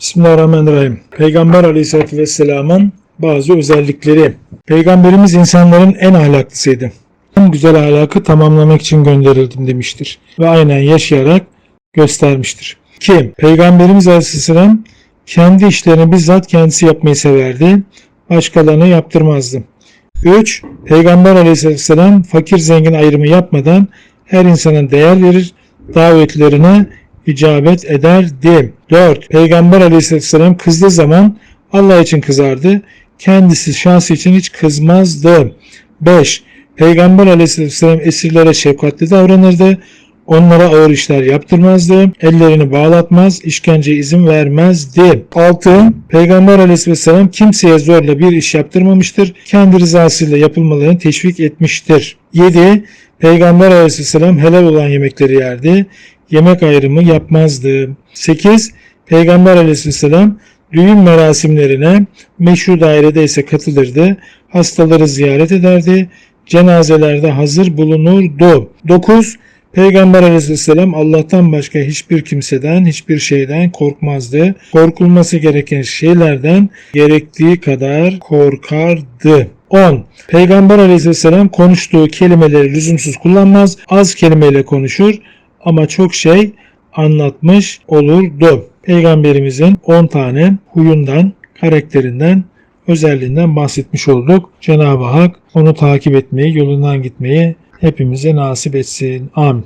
Bismillahirrahmanirrahim. Peygamber Aleyhisselatü Vesselam'ın bazı özellikleri. Peygamberimiz insanların en ahlaklısıydı. En güzel ahlakı tamamlamak için gönderildim demiştir. Ve aynen yaşayarak göstermiştir. 2. Peygamberimiz Aleyhisselam kendi işlerini bizzat kendisi yapmayı severdi. Başkalarına yaptırmazdı. 3. Peygamber Aleyhisselam fakir zengin ayrımı yapmadan her insana değer verir, davetlerine icabet ederdi. 4. Peygamber Aleyhisselam kızdığı zaman Allah için kızardı. Kendisi şahsı için hiç kızmazdı. 5. Peygamber Aleyhisselam esirlere şefkatli davranırdı. Onlara ağır işler yaptırmazdı. Ellerini bağlatmaz, işkenceye izin vermezdi. 6. Peygamber Aleyhisselam kimseye zorla bir iş yaptırmamıştır. Kendi rızasıyla yapılmalarını teşvik etmiştir. 7. Peygamber Aleyhisselam helal olan yemekleri yerdi. Yemek ayrımı yapmazdı. 8. Peygamber Aleyhisselam düğün merasimlerine meşru dairede ise katılırdı. Hastaları ziyaret ederdi. Cenazelerde hazır bulunurdu. 9. Peygamber aleyhisselam Allah'tan başka hiçbir kimseden, hiçbir şeyden korkmazdı. Korkulması gereken şeylerden gerektiği kadar korkardı. 10. Peygamber aleyhisselam konuştuğu kelimeleri lüzumsuz kullanmaz. Az kelimeyle konuşur ama çok şey anlatmış olurdu. Peygamberimizin 10 tane huyundan, karakterinden, özelliğinden bahsetmiş olduk. Cenab-ı Hak onu takip etmeyi, yolundan gitmeyi hepimize nasip etsin. Amin.